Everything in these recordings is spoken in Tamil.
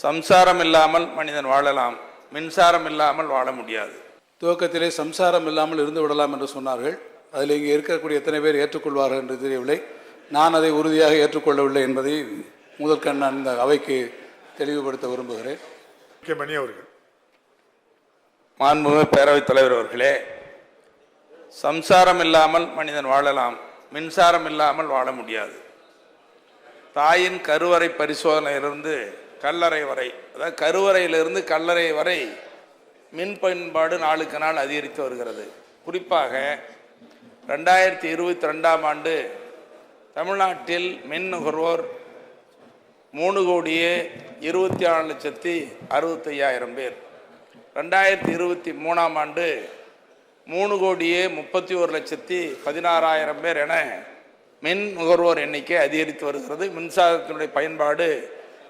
சம்சாரம் இல்லாமல் மனிதன் வாழலாம். மின்சாரம் இல்லாமல் வாழ முடியாது. துவக்கத்திலே சம்சாரம் இல்லாமல் இருந்து விடலாம் என்று சொன்னார்கள். அதில் இங்கே இருக்கக்கூடிய எத்தனை பேர் ஏற்றுக்கொள்வார்கள் என்று தெரியவில்லை. நான் அதை உறுதியாக ஏற்றுக்கொள்ளவில்லை என்பதை முதற்கண் நான் இந்த அவைக்கு தெளிவுபடுத்த விரும்புகிறேன். மணி அவர்கள். மாண்புமிகு பேரவைத் தலைவர் அவர்களே சம்சாரம் இல்லாமல் மனிதன் வாழலாம். மின்சாரம் இல்லாமல் வாழ முடியாது. தாயின் கருவறை பரிசோதனையிலிருந்து கல்லறை வரை அதாவது கருவறையிலிருந்து கல்லறை வரை மின் பயன்பாடு நாளுக்கு நாள் அதிகரித்து வருகிறது. குறிப்பாக ரெண்டாயிரத்தி இருபத்தி ரெண்டாம் ஆண்டு தமிழ்நாட்டில் மின் நுகர்வோர் மூணு கோடியே இருபத்தி ஆறு லட்சத்தி அறுபத்தையாயிரம் பேர். ரெண்டாயிரத்தி இருபத்தி மூணாம் ஆண்டு மூணு கோடியே முப்பத்தி ஒரு லட்சத்தி பதினாறாயிரம் பேர் என மின் நுகர்வோர் எண்ணிக்கை அதிகரித்து வருகிறது. மின்சாரத்தினுடைய பயன்பாடு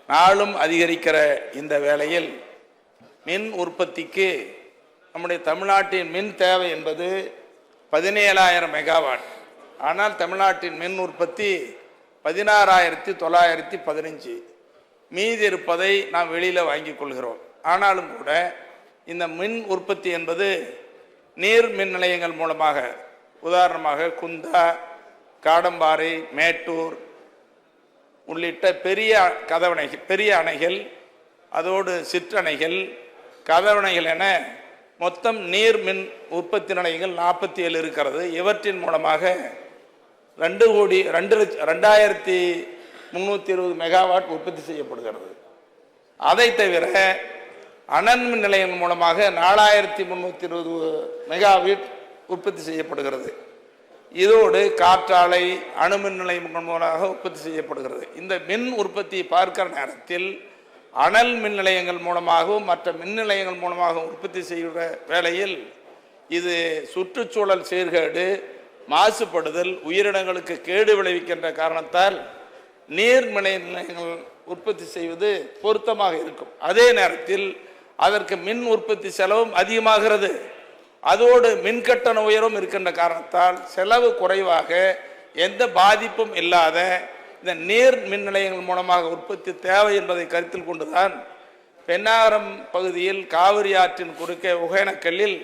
நாளும் அதிகரிக்கிற இந்த வேளையில் மின் உற்பத்திக்கு நம்முடைய தமிழ்நாட்டின் மின் தேவை என்பது பதினேழாயிரம் மெகாவாட். ஆனால் தமிழ்நாட்டின் மின் உற்பத்தி பதினாறாயிரத்தி தொள்ளாயிரத்தி பதினஞ்சு. மீதி இருப்பதை நாம் வெளியில் வாங்கிக் கொள்கிறோம். ஆனாலும் கூட இந்த மின் உற்பத்தி என்பது நீர் மின் நிலையங்கள் மூலமாக உதாரணமாக குந்தா காடம்பாறை மேட்டூர் உள்ளிட்ட பெரிய கதவணைகள் பெரிய அணைகள் அதோடு சிற்றணைகள் கதவணைகள் என மொத்தம் நீர் மின் உற்பத்தி நிலையங்கள் நாற்பத்தி ஏழு இருக்கிறது. இவற்றின் மூலமாக ரெண்டு கோடி ரெண்டு லட்ச ரெண்டாயிரத்தி முந்நூற்றி இருபது மெகாவாட் உற்பத்தி செய்யப்படுகிறது. அதை தவிர அனன்மின் நிலையங்கள் மூலமாக நாலாயிரத்தி முந்நூற்றி இருபது மெகாவாட் உற்பத்தி செய்யப்படுகிறது. இதோடு காற்றாலை அணுமின் நிலையங்கள் மூலமாக உற்பத்தி செய்யப்படுகிறது. இந்த மின் உற்பத்தியை பார்க்கிற நேரத்தில் அனல் மின் நிலையங்கள் மூலமாகவும் மற்ற மின் நிலையங்கள் மூலமாகவும் உற்பத்தி செய்கிற வேளையில் இது சுற்றுச்சூழல் சீர்கேடு மாசுபடுதல் உயிரினங்களுக்கு கேடு விளைவிக்கின்ற காரணத்தால் நீர் மின் நிலையங்கள் உற்பத்தி செய்வது பொருத்தமாக இருக்கும். அதே நேரத்தில் அதற்கு மின் உற்பத்தி செலவும் அதிகமாகிறது. அதோடு மின்கட்டண உயரம் இருக்கின்ற காரணத்தால் செலவு குறைவாக எந்த பாதிப்பும் இல்லாத இந்த நீர் மின் நிலையங்கள் மூலமாக உற்பத்தி தேவை என்பதை கருத்தில் கொண்டுதான் பெண்ணாகரம் பகுதியில் காவிரி ஆற்றின் குறுக்கே ஒகேனக்கல்லில்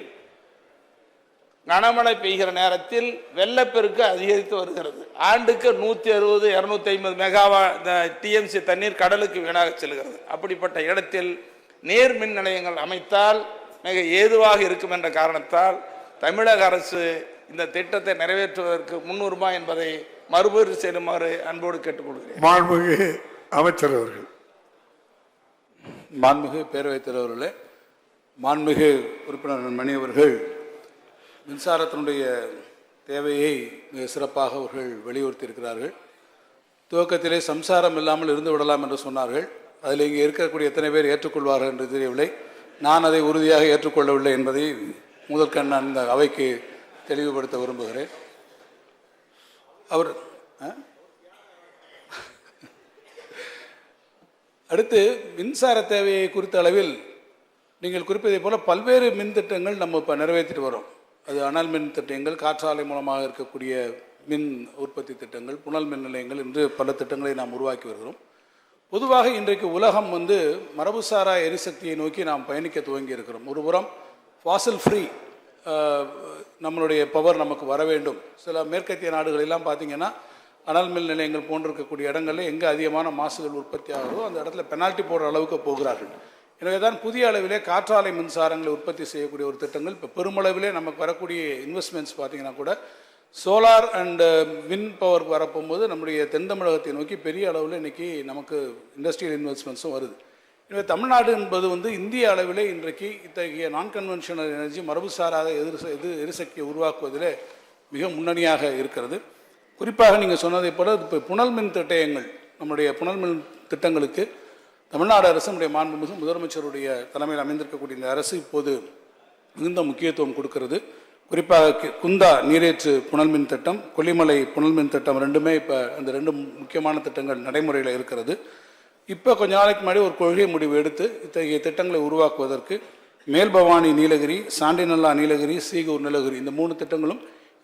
கனமழை பெய்கிற நேரத்தில் வெள்ளப்பெருக்கு அதிகரித்து வருகிறது. ஆண்டுக்கு நூற்றி அறுபது இரநூத்தி ஐம்பது மெகாவா இந்த டிஎம்சி தண்ணீர் கடலுக்கு வீணாக செல்கிறது. அப்படிப்பட்ட இடத்தில் நீர் மின் நிலையங்கள் அமைத்தால் மிக ஏதுவாக இருக்கும் என்ற காரணத்தால் தமிழக அரசு இந்த திட்டத்தை நிறைவேற்றுவதற்கு முன்னுரிமை என்பதை மறுபரிசீலனை செய்யுமாறு அன்போடு கேட்டுக்கொள்கிறேன். மாண்புமிகு அமைச்சர் அவர்கள். மாண்புமிகு பேரவைத் தலைவர்களே மாண்புமிகு உறுப்பினர் மணி அவர்கள் மின்சாரத்தினுடைய தேவையை மிக சிறப்பாக அவர்கள் வலியுறுத்தியிருக்கிறார்கள். துவக்கத்திலே சம்சாரம் இல்லாமல் இருந்து விடலாம் என்று சொன்னார்கள். அதில் இங்கே இருக்கக்கூடிய எத்தனை பேர் ஏற்றுக்கொள்வார்கள் என்று தெரியவில்லை. நான் அதை உறுதியாக ஏற்றுக்கொள்ளவில்லை என்பதை முதற்கண் நான் இந்த அவைக்கு தெளிவுபடுத்த விரும்புகிறேன். அவர் ஆ? அடுத்து மின்சார தேவையை குறித்த அளவில் நீங்கள் குறிப்பதைப் போல பல்வேறு மின் திட்டங்கள் நம்ம இப்போ நிறைவேற்றிட்டு வரோம். அது அனல் மின் திட்டங்கள் காற்றாலை மூலமாக இருக்கக்கூடிய மின் உற்பத்தி திட்டங்கள் புனல் மின் நிலையங்கள் என்று பல திட்டங்களை நாம் உருவாக்கி வருகிறோம். பொதுவாக இன்றைக்கு உலகம் வந்து மரபுசாரா எரிசக்தியை நோக்கி நாம் பயணிக்க துவங்கி இருக்கிறோம் ஒரு புறம் ஃபாசில் ஃப்ரீ நம்மளுடைய பவர் நமக்கு வர வேண்டும். சில மேற்கத்திய நாடுகளெல்லாம் பார்த்தீங்கன்னா அனல் மின் நிலையங்கள் போன்றிருக்கக்கூடிய இடங்களில் எங்கே அதிகமான மாசுகள் உற்பத்தி ஆகுதோ அந்த இடத்துல பெனால்ட்டி போடுற அளவுக்கு போகிறார்கள். எனவே தான் புதிய அளவிலே காற்றாலை மின்சாரங்களை உற்பத்தி செய்யக்கூடிய ஒரு திட்டங்கள் இப்போ பெருமளவிலே நமக்கு வரக்கூடிய இன்வெஸ்ட்மெண்ட்ஸ் பார்த்தீங்கன்னா கூட சோலார் அண்டு வின் பவர் வரப்போகும்போது நம்முடைய தென் தமிழகத்தை நோக்கி பெரிய அளவில் இன்றைக்கி நமக்கு இண்டஸ்ட்ரியல் இன்வெஸ்ட்மெண்ட்ஸும் வருது. எனவே தமிழ்நாடு என்பது வந்து இந்திய அளவிலே இன்றைக்கு இத்தகைய நான் கன்வென்ஷனல் எனர்ஜி மரபு சாராத எதிர் எது எரிசக்தியை உருவாக்குவதிலே மிக முன்னணியாக இருக்கிறது. குறிப்பாக நீங்கள் சொன்னதை போல இப்போ புனல் மின் திட்டங்கள் நம்முடைய புனல் மின் திட்டங்களுக்கு தமிழ்நாடு அரசு நம்முடைய மாண்புமிகு முதலமைச்சருடைய தலைமையில் அமைந்திருக்கக்கூடிய இந்த அரசு இப்போது மிகுந்த முக்கியத்துவம் கொடுக்கிறது. குறிப்பாக குந்தா நீரேற்று புனல் மின் திட்டம் கொல்லிமலை புனல் மின் திட்டம் ரெண்டுமே இப்போ அந்த ரெண்டு முக்கியமான திட்டங்கள் நடைமுறையில் இருக்கிறது. இப்போ கொஞ்ச நாளைக்கு முன்னாடி ஒரு கொள்கை முடிவு எடுத்து இத்தகைய திட்டங்களை உருவாக்குவதற்கு மேல்பவானி நீலகிரி சாண்டிநல்லா நீலகிரி சீகூர் நீலகிரி இந்த மூணு திட்டங்களும்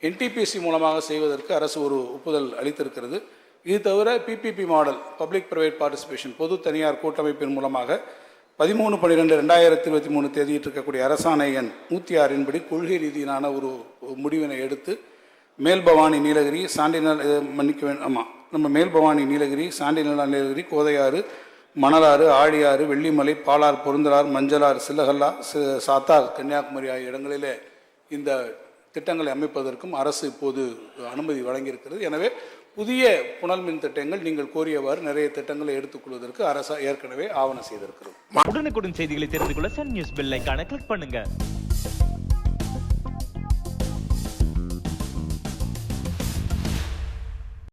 என்டிபிசி மூலமாக செய்வதற்கு அரசு ஒரு ஒப்புதல் அளித்திருக்கிறது. இது தவிர PPP model public private participation பொது தனியார் கூட்டமைப்பின் மூலமாக பதிமூணு பன்னிரெண்டு ரெண்டாயிரத்தி இருபத்தி மூணு தேதியிட்டு இருக்கக்கூடிய அரசாணை எண் நூற்றி ஆறின்படி கொள்கை ரீதியிலான ஒரு முடிவினை எடுத்து மேல்பவானி நீலகிரி சாண்டினால் மன்னிக்க வேண்டும் ஆமாம் நம்ம மேல்பவானி நீலகிரி சாண்டிநிலா நீலகிரி கோதையாறு மணலாறு ஆழியாறு வெள்ளிமலை பாலார் பொருந்தலார் மஞ்சளார் சில்லகல்லா சாத்தார் கன்னியாகுமரி ஆகிய இடங்களிலே இந்த திட்டங்களை அமைப்பதற்கும் அரசு இப்போது அனுமதி வழங்கியிருக்கிறது. எனவே புதிய புனல் மின் திட்டங்கள் நீங்கள் கோரியவாறு நிறைய திட்டங்களை எடுத்துக்கொள்வதற்கு அரசு ஏற்கனவே ஆவணம் செய்திருக்கிறோம். உடனுக்குடன் செய்திகளை தெரிந்து கொள்ள சன் நியூஸ் பெல்லைக்கான கிளிக் பண்ணுங்க.